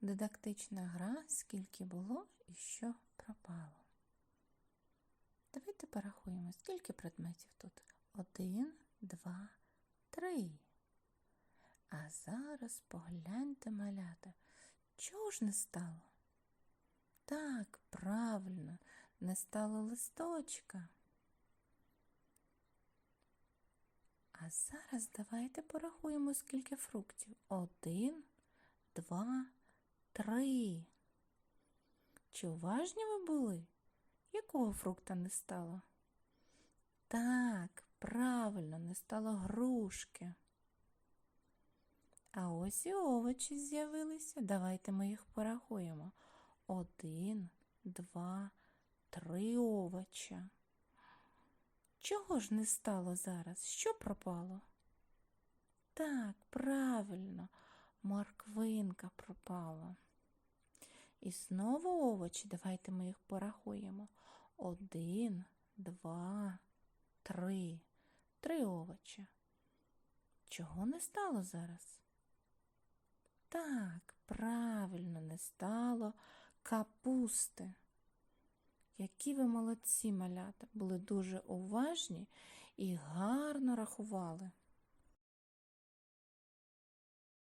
Дидактична гра, скільки було і що пропало. Давайте порахуємо, скільки предметів тут. Один, два, три. А зараз погляньте, малята, чого ж не стало? Так, правильно, не стало листочка. А зараз давайте порахуємо, скільки фруктів. Один, два, три. Чи уважні ви були? Якого фрукта не стало? Так, правильно, не стало грушки. А ось і овочі з'явилися. Давайте ми їх порахуємо. Один, два, три овоча. Чого ж не стало зараз? Що пропало? Так, правильно, морквинка пропала. І знову овочі, давайте ми їх порахуємо. Один, два, три. Три овочі. Чого не стало зараз? Так, правильно, не стало капусти. Які ви молодці, малята, були дуже уважні і гарно рахували.